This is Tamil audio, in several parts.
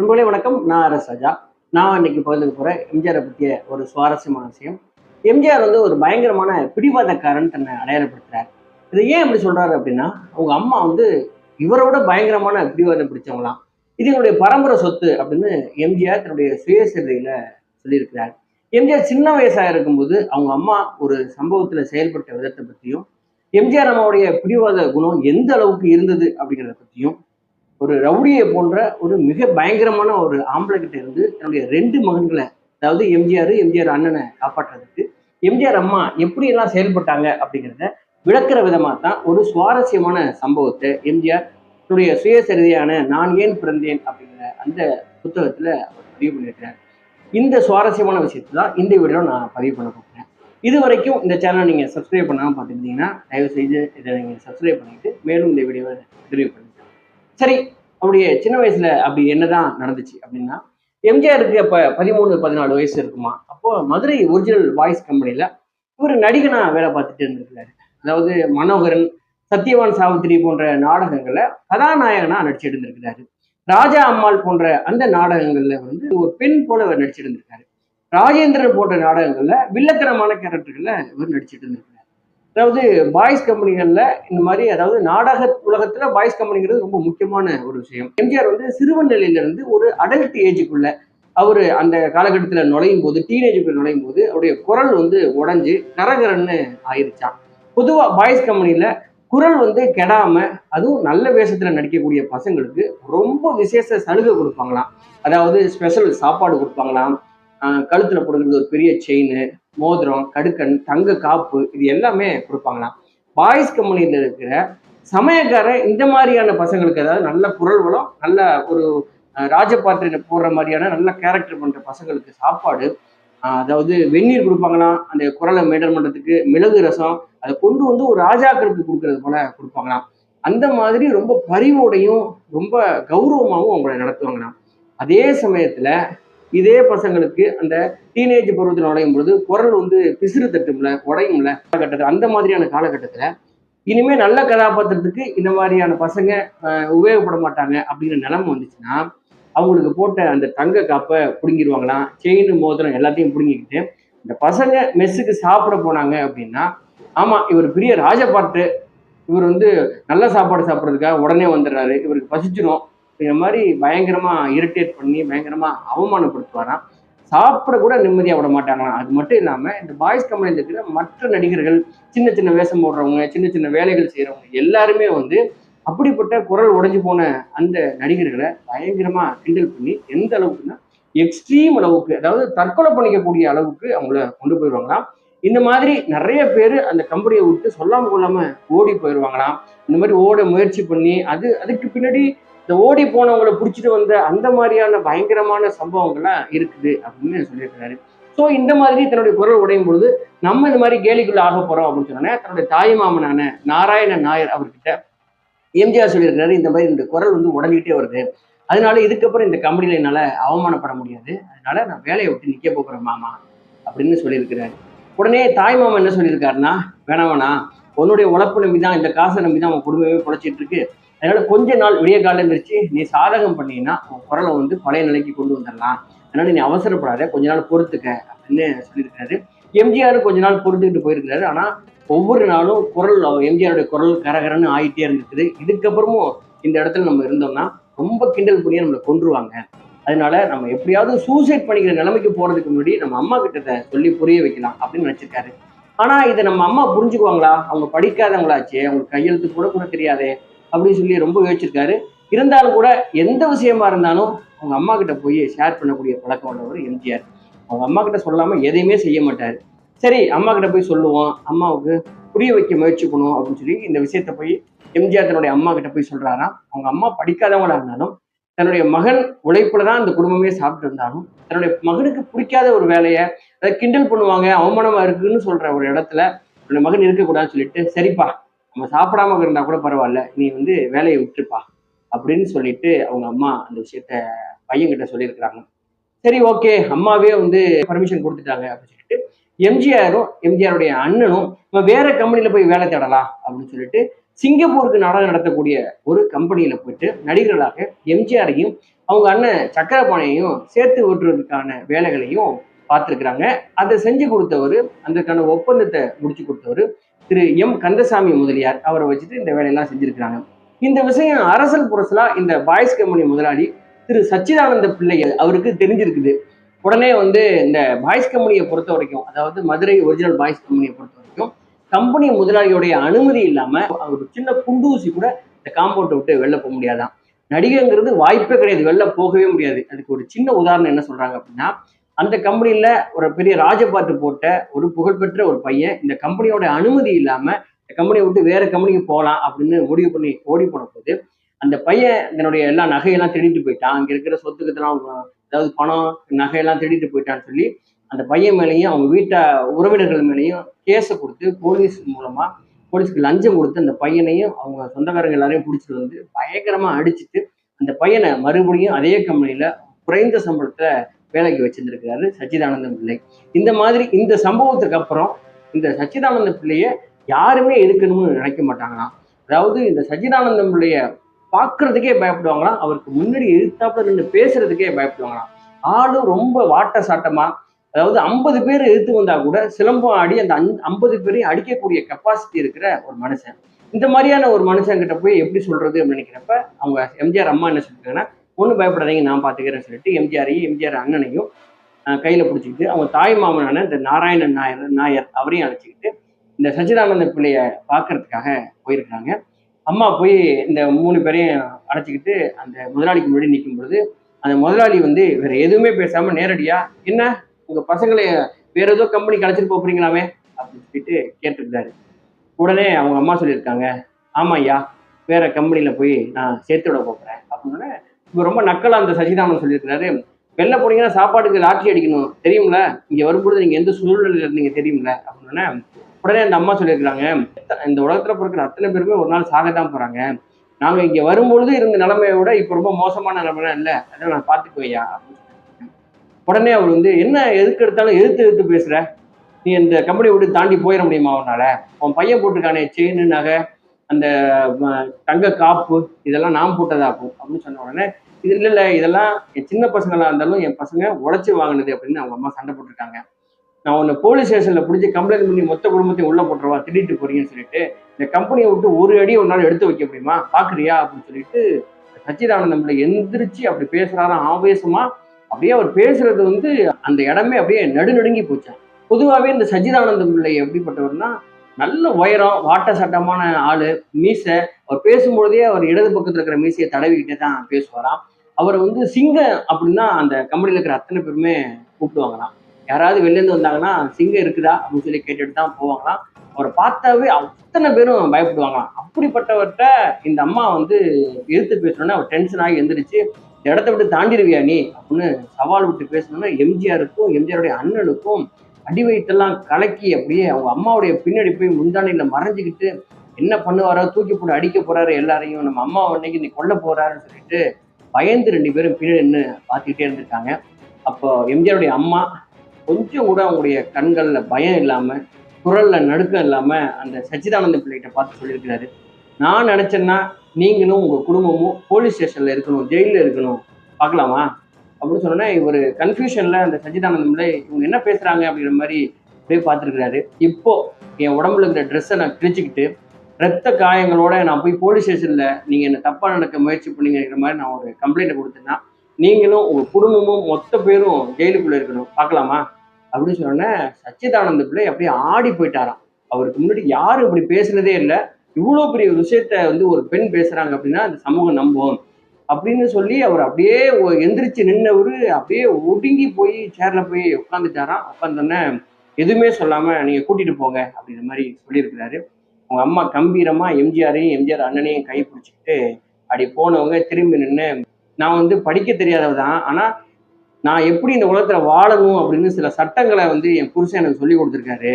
நண்பர்களே வணக்கம். நான் அரஸ் ராஜா. நான் இன்னைக்கு பகிர்ந்துக்க போகிற எம்ஜிஆரை பற்றிய ஒரு சுவாரஸ்யமான விஷயம். எம்ஜிஆர் வந்து ஒரு பயங்கரமான பிடிவாதக்காரன் தன்னை அடையாளப்படுத்துறார். இதை ஏன் அப்படி சொல்கிறாரு அப்படின்னா அவங்க அம்மா வந்து இவரோட பயங்கரமான பிடிவாதம் பிடிச்சவங்களாம். இது என்னுடைய பரம்பரை சொத்து அப்படின்னு எம்ஜிஆர் தன்னுடைய சுயசரிதையில் சொல்லியிருக்கிறார். எம்ஜிஆர் சின்ன வயசாக இருக்கும்போது அவங்க அம்மா ஒரு சம்பவத்தில் செயல்பட்ட விதத்தை பற்றியும் எம்ஜிஆர் அம்மாவுடைய பிடிவாத குணம் எந்த அளவுக்கு இருந்தது அப்படிங்கிறத பற்றியும் ஒரு ரவுடியை போன்ற ஒரு மிக பயங்கரமான ஒரு ஆம்பளை கிட்ட இருந்து தன்னுடைய ரெண்டு மகன்களை அதாவது எம்ஜிஆர் எம்ஜிஆர் அண்ணனை காப்பாற்றுறதுக்கு எம்ஜிஆர் அம்மா எப்படி எல்லாம் செயல்பட்டாங்க அப்படிங்கிறத விளக்குற விதமாக தான் ஒரு சுவாரஸ்யமான சம்பவத்தை எம்ஜிஆர் தன்னுடைய சுயசரிதையான நான் ஏன் பிறந்தேன் அப்படிங்கிற அந்த புத்தகத்தில் அவர் பதிவு பண்ணியிருக்கிறார். இந்த சுவாரஸ்யமான விஷயத்தை தான் இந்த வீடியோ நான் பதிவு பண்ண போகிறேன் இது வரைக்கும் இந்த சேனலை நீங்கள் சப்ஸ்கிரைப் பண்ணாமல் பார்த்துருந்தீங்கன்னா தயவு செய்து இதை நீங்கள் சப்ஸ்கிரைப் பண்ணிவிட்டு மேலும் இந்த வீடியோவை தெரிவு பண்ணுங்க சரி அவருடைய சின்ன வயசுல அப்படி என்னதான் நடந்துச்சு அப்படின்னா எம்ஜிஆருக்கு அப்ப பதிமூணு பதினாலு வயசு இருக்குமா? அப்போ மதுரை ஒரிஜினல் வாய்ஸ் கம்பெனில இவர் நடிகனா வேலை பார்த்துட்டு இருந்திருக்கிறாரு. அதாவது மனோகரன் சத்யவான் சாவித்திரி போன்ற நாடகங்களை கதாநாயகனா நடிச்சிட்டு இருந்திருக்கிறாரு ராஜா அம்மாள் போன்ற அந்த நாடகங்கள்ல வந்து ஒரு பெண் போல அவர் நடிச்சிட்டு இருந்திருக்காரு ராஜேந்திரன் போன்ற நாடகங்கள்ல வில்லத்தனமான கேரக்டர்களை இவர் நடிச்சிட்டு இருந்திருக்காரு அதாவது பாய்ஸ் கம்பெனிகளில் இந்த மாதிரி அதாவது நாடக உலகத்தில் பாய்ஸ் கம்பெனிங்கிறது ரொம்ப முக்கியமான ஒரு விஷயம். எம்ஜிஆர் வந்து சிறுவன் நிலையிலிருந்து ஒரு அடல்ட் ஏஜுக்குள்ள அவர் அந்த காலகட்டத்தில் நுழையும் போது டீனேஜுக்குள்ள நுழையும் போது அவருடைய குரல் வந்து உடஞ்சி கரகரன்னு ஆயிருச்சான் பொதுவாக பாய்ஸ் கம்பெனியில் குரல் வந்து கெடாம அதுவும் நல்ல வேஷத்துல நடிக்கக்கூடிய பசங்களுக்கு ரொம்ப விசேஷ சலுகை கொடுப்பாங்களாம். அதாவது ஸ்பெஷல் சாப்பாடு கொடுப்பாங்களாம். கழுத்தில் கழுத்துல போடுறது ஒரு பெரிய செயின் மோதிரம் கடுக்கன் தங்க காப்பு இது எல்லாமே கொடுப்பாங்களாம். பாய்ஸ் கம்பெனியில் இருக்கிற சமயக்காரன் இந்த மாதிரியான பசங்களுக்கு அதாவது நல்ல குரல் வளம் நல்ல ஒரு அஹ், போடுற மாதிரியான நல்ல கேரக்டர் பண்ற பசங்களுக்கு சாப்பாடு ஆஹ், அதாவது வெந்நீர் கொடுப்பாங்களாம். அந்த குரலை மேடல் பண்றதுக்கு மிளகு ரசம் அதை கொண்டு வந்து ஒரு ராஜாக்களுக்கு கொடுக்கறது போல கொடுப்பாங்களாம். அந்த மாதிரி ரொம்ப பரிவோடையும் ரொம்ப கௌரவமாகவும் அவங்களை நடத்துவாங்களாம். அதே சமயத்துல இதே பசங்களுக்கு அந்த டீனேஜ் பருவத்தில் நுழையும் பொழுது குரல் வந்து பிசிறு தட்டும்ல உடையும்ல காலகட்டத்தில். அந்த மாதிரியான காலகட்டத்தில் இனிமே நல்ல கதாபாத்திரத்துக்கு இந்த மாதிரியான பசங்க உபயோகப்பட மாட்டாங்க அப்படிங்கிற நிலைமை வந்துச்சுன்னா அவங்களுக்கு போட்ட அந்த தங்க காப்பை பிடுங்கிடுவாங்களாம் செயின் மோதிரம் எல்லாத்தையும் பிடுங்கிக்கிட்டு இந்த பசங்க மெஸ்ஸுக்கு சாப்பிட போனாங்க அப்படின்னா ஆமாம் இவர் பெரிய ராஜபாட்டு. இவர் வந்து நல்ல சாப்பாடு சாப்பிட்றதுக்காக உடனே வந்துடுறாரு. இவருக்கு பசிச்சிடும் இந்த மாதிரி பயங்கரமா இரிட்டேட் பண்ணி பயங்கரமா அவமானப்படுத்துவாராம். சாப்பிட கூட நிம்மதியாக விட மாட்டாங்களாம். அது மட்டும் இல்லாம இந்த பாய்ஸ் கம்பெனியில் இருக்கிற மற்ற நடிகர்கள் சின்ன சின்ன வேஷம் போடுறவங்க சின்ன சின்ன வேலைகள் செய்யறவங்க எல்லாருமே வந்து அப்படிப்பட்ட குரல் உடைஞ்சு போன அந்த நடிகர்களை பயங்கரமா கிண்டல் பண்ணி எந்த அளவுக்குன்னா எக்ஸ்ட்ரீம் அளவுக்கு அதாவது தற்கொலை பண்ணிக்கக்கூடிய அளவுக்கு அவங்கள கொண்டு போயிடுவாங்களாம். இந்த மாதிரி நிறைய பேர் அந்த கம்பெனியை விட்டு சொல்லாம கொள்ளாம ஓடி போயிடுவாங்களாம். இந்த மாதிரி ஓட முயற்சி பண்ணி அது அதுக்கு பின்னாடி இந்த ஓடி போனவங்களை பிடிச்சிட்டு வந்த அந்த மாதிரியான பயங்கரமான சம்பவங்கள்லாம் இருக்குது அப்படின்னு சொல்லியிருக்கிறாரு. ஸோ இந்த மாதிரி தன்னுடைய குரல் உடையும் பொழுது நம்ம இந்த மாதிரி கேலிக்குள்ள ஆக போறோம் அப்படின்னு சொன்னோன்னே தன்னுடைய தாய் மாமனான நாராயண நாயர் அவர்கிட்ட எம்ஜிஆர் சொல்லியிருக்கிறாரு இந்த மாதிரி இந்த குரல் வந்து உடஞ்சிக்கிட்டே வருது. அதனால இதுக்கப்புறம் இந்த கம்பெனியில என்னால அவமானப்பட முடியாது. அதனால நான் வேலையை விட்டு நிற்க போகிறேன் மாமா அப்படின்னு சொல்லியிருக்கிறாரு. உடனே தாய் மாமா என்ன சொல்லியிருக்காருன்னா வேணாம் வேணாம் உன்னுடைய உழைப்பு நம்பி தான் இந்த காசை நம்பி தான் உன் குடும்பமே பொழைச்சிட்டு இருக்கு. அதனால கொஞ்ச நாள் விடிய காலம் இருந்துச்சு நீ சாதகம் பண்ணீங்கன்னா உன் குரலை வந்து பழைய நிலைக்கு கொண்டு வந்துடலாம். அதனால நீ அவசரப்படாத கொஞ்ச நாள் பொறுத்துக்க அப்படின்னு சொல்லியிருக்காரு. எம்ஜிஆர் கொஞ்ச நாள் பொறுத்துக்கிட்டு போயிருக்கிறாரு. ஆனா ஒவ்வொரு நாளும் குரல் எம்ஜிஆருடைய குரல் கரகரன்னு ஆகிட்டே இருந்திருக்குது. இதுக்கப்புறமும் இந்த இடத்துல நம்ம இருந்தோம்னா ரொம்ப கிண்டல் பண்ணியே நம்மளை கொன்றுவாங்க. அதனால நம்ம எப்படியாவது சூசைட் பண்ணிக்கிற நிலைமைக்கு போறதுக்கு முன்னாடி நம்ம அம்மா கிட்ட சொல்லி புரிய வைக்கலாம் அப்படின்னு நினைச்சிருக்காரு. ஆனா இதை நம்ம அம்மா புரிஞ்சுக்குவாங்களா? அவங்க படிக்காதவங்களாச்சே அவங்களுக்கு கையெழுத்து கூட கூட தெரியாதே அப்படின்னு சொல்லி ரொம்ப யோசிச்சிருக்காரு. இருந்தாலும் கூட எந்த விஷயமா இருந்தாலும் அவங்க அம்மா கிட்ட போய் ஷேர் பண்ணக்கூடிய பழக்கம் உள்ளவர் எம்ஜிஆர். அவங்க அம்மா கிட்ட சொல்லாம எதையுமே செய்ய மாட்டார். சரி அம்மா கிட்ட போய் சொல்லுவோம். அம்மாவுக்கு புரிய வைக்க முயற்சி பண்ணுவோம் அப்படின்னு சொல்லி இந்த விஷயத்த போய் எம்ஜிஆர் தன்னுடைய அம்மா கிட்ட போய் சொல்றாராம். அவங்க அம்மா படிக்காதவங்களா இருந்தாலும் தன்னுடைய மகன் உழைப்புல தான் அந்த குடும்பமே சாப்பிட்டு இருந்தாலும் தன்னுடைய மகனுக்கு பிடிக்காத ஒரு வேலையை அதை கிண்டல் பண்ணுவாங்க அவமானமா இருக்குன்னு சொல்ற ஒரு இடத்துல என்னோட மகன் இருக்கக்கூடாதுன்னு சொல்லிட்டு சரிப்பா நம்ம சாப்பிடாம இருந்தா கூட பரவாயில்ல நீ வந்து வேலையை விட்டுருப்பா அப்படின்னு சொல்லிட்டு அவங்க அம்மா அந்த விஷயத்த பையன்கிட்ட சொல்லியிருக்கிறாங்க. சரி ஓகே அம்மாவே வந்து பர்மிஷன் கொடுத்துட்டாங்க அப்படின்னு சொல்லிட்டு எம்ஜிஆரும் எம்ஜிஆருடைய அண்ணனும் நம்ம வேற கம்பெனியில போய் வேலை தேடலாம் அப்படின்னு சொல்லிட்டு சிங்கப்பூருக்கு நாடகம் நடத்தக்கூடிய ஒரு கம்பெனியில போயிட்டு நடிகர்களாக எம்ஜிஆரையும் அவங்க அண்ணன் சக்கரபாணியையும் சேர்த்து விட்டுறதுக்கான வேலைகளையும் பார்த்துருக்குறாங்க. அதை செஞ்சு கொடுத்தவர் அதற்கான ஒப்பந்தத்தை முடிச்சு கொடுத்தவர் திரு எம். கந்தசாமி முதலியார். அவரை வச்சுட்டு இந்த வேலையெல்லாம் செஞ்சிருக்கிறாங்க. இந்த விஷயம் அரசல் புரசலா இந்த பாய்ஸ் கம்பெனி முதலாளி திரு சச்சிதானந்த பிள்ளை அவருக்கு தெரிஞ்சிருக்குது. உடனே வந்து இந்த பாய்ஸ் கம்பெனியை பொறுத்த வரைக்கும் அதாவது மதுரை ஒரிஜினல் பாய்ஸ் கம்பெனியை பொறுத்த கம்பெனி முதலாளியோடைய அனுமதி இல்லாம ஒரு சின்ன குண்டூசி கூட இந்த காம்பவுண்டை விட்டு வெளில போக முடியாதான். நடிகைங்கிறது வாய்ப்பே கிடையாது. வெளில போகவே முடியாது. அதுக்கு ஒரு சின்ன உதாரணம் என்ன சொல்றாங்க அப்படின்னா அந்த கம்பெனியில ஒரு பெரிய ராஜபாட்டு போட்ட ஒரு புகழ்பெற்ற ஒரு பையன் இந்த கம்பெனியோட அனுமதி இல்லாம இந்த கம்பெனியை விட்டு வேற கம்பெனிக்கு போகலாம் அப்படின்னு முடிவு பண்ணி ஓடி போன போது அந்த பையன் தன்னுடைய எல்லா நகையெல்லாம் திருடிட்டு போயிட்டான். அங்க இருக்கிற சொத்துக்கத்தெல்லாம் அதாவது பணம் நகையெல்லாம் திருடிட்டு போயிட்டான்னு சொல்லி அந்த பையன் மேலேயும் அவங்க வீட்டை உறவினர்கள் மேலேயும் கேஸை கொடுத்து போலீஸ் மூலமா போலீஸ்க்கு லஞ்சம் கொடுத்து அந்த பையனையும் அவங்க சொந்தக்காரங்க எல்லாரையும் பிடிச்சிட்டு வந்து பயங்கரமா அடிச்சிட்டு அந்த பையனை மறுபடியும் அதே கம்பெனியில குறைந்த சம்பளத்துல வேலைக்கு வச்சிருந்திருக்கிறாரு சச்சிதானந்த பிள்ளை. இந்த மாதிரி இந்த சம்பவத்துக்கு அப்புறம் இந்த சச்சிதானந்த பிள்ளைய யாருமே எதுக்கணும்னு நினைக்க மாட்டாங்களாம். அதாவது இந்த சச்சிதானந்தம் பிள்ளைய பார்க்கறதுக்கே பயப்படுவாங்களாம். அவருக்கு முன்னாடி எதிர்த்தாப்புல நின்று பேசுறதுக்கே பயப்படுவாங்களாம். ஆளும் ரொம்ப வாட்ட சாட்டமா அதாவது ஐம்பது பேர் எதிர்த்து வந்தா கூட சிலம்பம் ஆடி அந்த ஐம்பது பேரையும் அடிக்கக்கூடிய கெப்பாசிட்டி இருக்கிற ஒரு மனுஷன். இந்த மாதிரியான ஒரு மனுஷங்கிட்ட போய் எப்படி சொல்றது அப்படின்னு நினைக்கிறப்ப அவங்க எம்ஜிஆர் அம்மா என்ன சொல்லியிருக்காங்கன்னா ஒன்றும் பயப்படாதீங்க நான் பார்த்துக்கிறேன்னு சொல்லிட்டு எம்ஜிஆரையும் எம்ஜிஆர் அண்ணனையும் கையில் கையில பிடிச்சிக்கிட்டு அவங்க தாய் மாமனான இந்த நாராயணன் நாயர் நாயர் அவரையும் அழைச்சிக்கிட்டு இந்த சச்சிதானந்த பிள்ளையை பார்க்கறதுக்காக போயிருக்கிறாங்க. அம்மா போய் இந்த மூணு பேரையும் அழைச்சிக்கிட்டு அந்த முதலாளிக்கு முன்னாடி நிற்கும் பொழுது அந்த முதலாளி வந்து வேற எதுவுமே பேசாம நேரடியா என்ன? உங்க பசங்களை வேற ஏதோ கம்பெனி அழைச்சிட்டு போறீங்களாமே? அப்படின்னு சொல்லிட்டு கேட்டிருந்தாரு. உடனே அவங்க அம்மா சொல்லியிருக்காங்க ஆமா ஐயா வேற கம்பெனியில போய் நான் சேர்த்து விட போகிறேன் அப்படின்னு இப்போ ரொம்ப நக்கலா அந்த சசிதாமன் சொல்லியிருக்கிறாரு. வெளில போனீங்கன்னா சாப்பாட்டுக்கு லாட்ரி அடிக்கணும் தெரியும்ல? இங்க வரும்பொழுது நீங்க எந்த சூழ்நிலையில இருந்தீங்க தெரியும்ல? அப்படின்னு உடனே அந்த அம்மா சொல்லியிருக்கிறாங்க இந்த உலகத்துல பிறக்கிற அத்தனை பேருமே ஒரு நாள் சாகத்தான் போறாங்க. நாங்க இங்க வரும்பொழுது இருந்த நிலைமையை விட இப்ப ரொம்ப மோசமான நிலைமைலாம் இல்லை. அதை நான் பார்த்துக்குவையா அப்படின்னு உடனே அவர் வந்து என்ன எதுக்கு எடுத்தாலும் எதிர்த்து எதிர்த்து பேசுற? நீ இந்த கம்பெனி விட்டு தாண்டி போயிட முடியுமா அவனால உன் பையன் போட்டிருக்கானே செயின் நகை அந்த தங்க காப்பு இதெல்லாம் நான் போட்டதாக்கும். அப்படின்னு சொன்ன உடனே இது இல்லை இல்லை இதெல்லாம் என் சின்ன பசங்களா இருந்தாலும் என் பசங்க உழைச்சி வாங்கினது அப்படின்னு அவங்க அம்மா சண்டை போட்டிருக்காங்க. நான் உன்னை போலீஸ் ஸ்டேஷனில் பிடிச்சி கம்ப்ளைண்ட் பண்ணி மொத்த குடும்பத்தையும் உள்ளே போட்டுருவா திட்டிட்டு போறீங்கன்னு சொல்லிட்டு இந்த கம்பெனியை விட்டு ஒரு அடி உன்னால் எடுத்து வைக்க முடியுமா? பாக்குறியா? அப்படின்னு சொல்லிட்டு சச்சிதானந்தம் பிள்ளை எந்திரிச்சு அப்படி பேசுறாராம் ஆவேசமா அப்படியே அவர் பேசுறது வந்து அந்த இடமே அப்படியே நடுநடுங்கி போச்சான் பொதுவாகவே இந்த சஜிதானந்த பிள்ளை எப்படிப்பட்டவர்னா நல்ல உயரம் வாட்ட சட்டமான ஆளு மீசை. அவர் பேசும்பொழுதே அவர் இடது பக்கத்தில் இருக்கிற மீசையை தடவிக்கிட்டே தான் பேசுவாராம். அவர் வந்து சிங்கம் அப்படின்னா அந்த கம்பெனியில் இருக்கிற அத்தனை பேருமே கூப்பிடுவாங்களாம். யாராவது வெளிலேருந்து வந்தாங்கன்னா சிங்கம் இருக்குதா அப்படின்னு சொல்லி கேட்டுட்டு தான் போவாங்களாம். அவரை பார்த்தாவே அத்தனை பேரும் பயப்படுவாங்களாம். அப்படிப்பட்டவர்கிட்ட இந்த அம்மா வந்து எதிர்த்து பேசணுன்னா அவர் டென்ஷன் ஆகி எந்திரிச்சு இடத்த விட்டு தாண்டிடுவியா நீ? அப்படின்னு சவால் விட்டு பேசணும்னா எம்ஜிஆருக்கும் எம்ஜிஆருடைய அண்ணனுக்கும் அடி வயிற்றெல்லாம் கலக்கி அப்படியே அவங்க அம்மாவுடைய பின்னாடி போய் முந்தானையில் மறைஞ்சிக்கிட்டு என்ன பண்ணுவாரோ தூக்கி போட்டு அடிக்க போறாரு எல்லாரையும் நம்ம அம்மா அன்னைக்கு நீ கொல்ல போறாருன்னு சொல்லிட்டு பயந்து ரெண்டு பேரும் பின்னாடி நின்று பார்த்துக்கிட்டே இருந்திருக்காங்க. அப்போ எம்ஜிஆருடைய அம்மா கொஞ்சம் கூட அவங்களுடைய கண்களில் பயம் இல்லாமல் குரல்ல நடுக்கம் இல்லாமல் அந்த சச்சிதானந்த பிள்ளைகிட்ட பார்த்து சொல்லியிருக்கிறாரு. நான் நினைச்சேன்னா நீங்களும் உங்க குடும்பமும் போலீஸ் ஸ்டேஷன்ல இருக்கணும் ஜெயில இருக்கணும். பார்க்கலாமா? அப்படின்னு சொன்னோன்னே இவர் கன்ஃபியூஷன்ல அந்த சச்சிதானந்தம் பிள்ளை இவங்க என்ன பேசுறாங்க அப்படிங்கிற மாதிரி அப்படியே பார்த்துருக்கிறாரு. இப்போ என் உடம்புல இருக்கிற ட்ரெஸ்ஸை நான் கிழிச்சிக்கிட்டு ரத்த காயங்களோட நான் போய் போலீஸ் ஸ்டேஷன்ல நீங்க என்ன தப்பா நடக்க முயற்சி பண்ணீங்கிற மாதிரி நான் ஒரு கம்ப்ளைண்ட் கொடுத்தேன்னா நீங்களும் உங்க குடும்பமும் மொத்த பேரும் ஜெயிலுக்குள்ள இருக்கணும். பார்க்கலாமா? அப்படின்னு சொன்னோன்னே சச்சிதானந்த பிள்ளை அப்படியே ஆடி போயிட்டாராம். அவருக்கு முன்னாடி யாரும் இப்படி பேசுனதே இல்லை. இவ்வளோ பெரிய விஷயத்த வந்து ஒரு பெண் பேசுகிறாங்க அப்படின்னா அந்த சமூகம் நம்பும் அப்படின்னு சொல்லி அவர் அப்படியே எந்திரிச்சு நின்னவர் அப்படியே ஒடுங்கி போய் சேர்ல போய் உட்காந்துட்டாராம் உட்காந்தோன்னே எதுவுமே சொல்லாமல் நீங்கள் கூட்டிகிட்டு போங்க அப்படிங்கிற மாதிரி சொல்லியிருக்கிறாரு. அவங்க அம்மா கம்பீரமாக எம்ஜிஆரையும் எம்ஜிஆர் அண்ணனையும் கை பிடிச்சிக்கிட்டு அப்படி போனவங்க திரும்பி நின்று நான் வந்து படிக்க தெரியாதவ தான் ஆனால் நான் எப்படி இந்த உலகத்தில் வாழணும் அப்படின்னு சில சட்டங்களை வந்து என் புருஷன் எனக்கு சொல்லி கொடுத்துருக்காரு.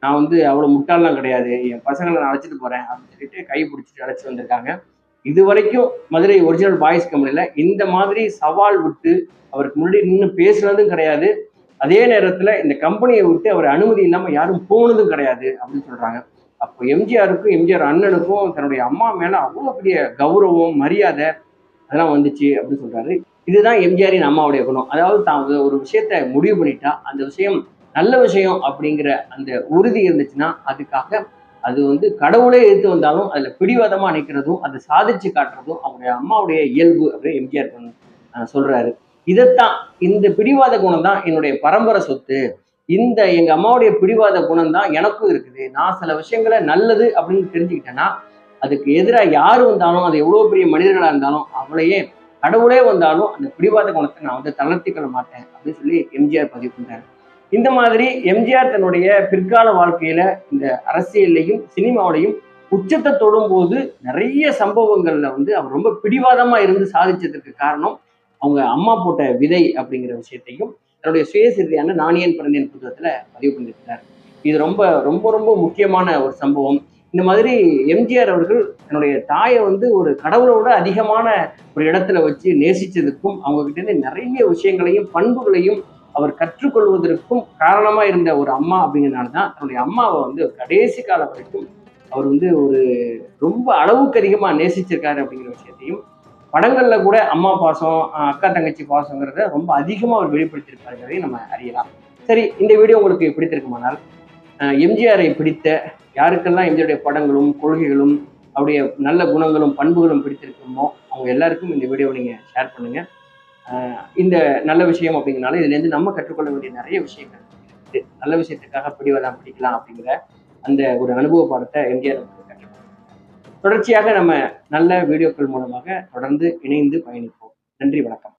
நான் வந்து அவ்வளோ முட்டாளெலாம் கிடையாது. என் பசங்களை நான் அழைச்சிட்டு போகிறேன் அப்படின்னு சொல்லிட்டு கை பிடிச்சிட்டு அழைச்சிட்டு வந்திருக்காங்க. இது வரைக்கும் மதுரை ஒரிஜினல் பாய்ஸ் கம்பெனியில் இந்த மாதிரி சவால் விட்டு அவருக்கு முன்னாடி நின்று பேசுனதும் கிடையாது. அதே நேரத்தில் இந்த கம்பெனியை விட்டு அவர் அனுமதி இல்லாமல் யாரும் போனதும் கிடையாது அப்படின்னு சொல்கிறாங்க அப்போ எம்ஜிஆருக்கும் எம்ஜிஆர் அண்ணனுக்கும் தன்னுடைய அம்மா மேலே அவ்வளோ பெரிய கௌரவம் மரியாதை அதெல்லாம் வந்துச்சு அப்படின்னு சொல்கிறாரு இதுதான் எம்ஜிஆரின் அம்மாவுடைய குணம். அதாவது தான் ஒரு- ஒரு விஷயத்த முடிவு பண்ணிட்டா அந்த விஷயம் நல்ல விஷயம் அப்படிங்கிற அந்த உறுதி இருந்துச்சுன்னா அதுக்காக அது வந்து கடவுளே எடுத்து வந்தாலும் அதில் பிடிவாதமாக நிற்கிறதும் அதை சாதிச்சு காட்டுறதும் அவருடைய அம்மாவுடைய இயல்பு அப்படின்னு எம்ஜிஆர் சொல்கிறாரு சொல்றாரு. இதைத்தான் இந்த பிடிவாத குணம் தான் என்னுடைய பரம்பரை சொத்து. இந்த எங்க அம்மாவுடைய பிடிவாத குணம் தான் எனக்கும் இருக்குது. நான் சில விஷயங்களை நல்லது அப்படின்னு தெரிஞ்சுக்கிட்டேன்னா அதுக்கு எதிராக யார் வந்தாலும் அது எவ்வளோ பெரிய மனிதர்களாக இருந்தாலும் அவளையே கடவுளே வந்தாலும் அந்த பிடிவாத குணத்தை நான் வந்து தளர்த்திக்கொள்ள மாட்டேன் அப்படின்னு சொல்லி எம்ஜிஆர் பதிவு பண்றாரு. இந்த மாதிரி எம்ஜிஆர் தன்னுடைய பிற்கால வாழ்க்கையில இந்த அரசியல்லையும் சினிமாவிலையும் உச்சத்தை தொடும்போது நிறைய சம்பவங்கள்ல வந்து அவர் ரொம்ப பிடிவாதமா இருந்து சாதிச்சதுக்கு காரணம் அவங்க அம்மா போட்ட விதை அப்படிங்கிற விஷயத்தையும் தன்னுடைய சுயசரிதையான நாணியன் பிறந்தேன் புத்தகத்துல பதிவு பண்ணியிருக்கிறார். இது ரொம்ப ரொம்ப ரொம்ப முக்கியமான ஒரு சம்பவம். இந்த மாதிரி எம்ஜிஆர் அவர்கள் தன்னுடைய தாயை வந்து ஒரு கடவுளோட அதிகமான ஒரு இடத்துல வச்சு நேசிச்சதுக்கும் அவங்க கிட்ட நிறைய விஷயங்களையும் பண்புகளையும் அவர் கற்றுக்கொள்வதற்கும் காரணமாக இருந்த ஒரு அம்மா அப்படிங்கிறனால தான் தன்னுடைய அம்மாவை வந்து கடைசி காலம் வரைக்கும் அவர் வந்து ஒரு ரொம்ப அளவுக்கு அதிகமாக நேசிச்சிருக்காரு அப்படிங்கிற விஷயத்தையும் படங்களில் கூட அம்மா பாசம் அக்கா தங்கச்சி பாசங்கிறத ரொம்ப அதிகமாக அவர் வெளிப்படுத்தியிருப்பாருங்கிறதையும் நம்ம அறியலாம். சரி இந்த வீடியோ உங்களுக்கு பிடித்திருக்குமானால் எம்ஜிஆரை பிடித்த யாருக்கெல்லாம் எம்ஜிஆருடைய படங்களும் கொள்கைகளும் அவருடைய நல்ல குணங்களும் பண்புகளும் பிடித்திருக்குமோ அவங்க எல்லாருக்கும் இந்த வீடியோவை நீங்கள் ஷேர் பண்ணுங்கள் இந்த நல்ல விஷயம் அப்படிங்கிறனால இதுலேருந்து நம்ம கற்றுக்கொள்ள வேண்டிய நிறைய விஷயங்கள் இருக்குது நல்ல விஷயத்துக்காக பிடிவதான் பிடிக்கலாம் அப்படிங்கிற அந்த ஒரு அனுபவ பாடத்தை எம்ஜிஆர் நமக்கு தொடர்ச்சியாக நம்ம நல்ல வீடியோக்கள் மூலமாக தொடர்ந்து இணைந்து பயணிப்போம். நன்றி வணக்கம்.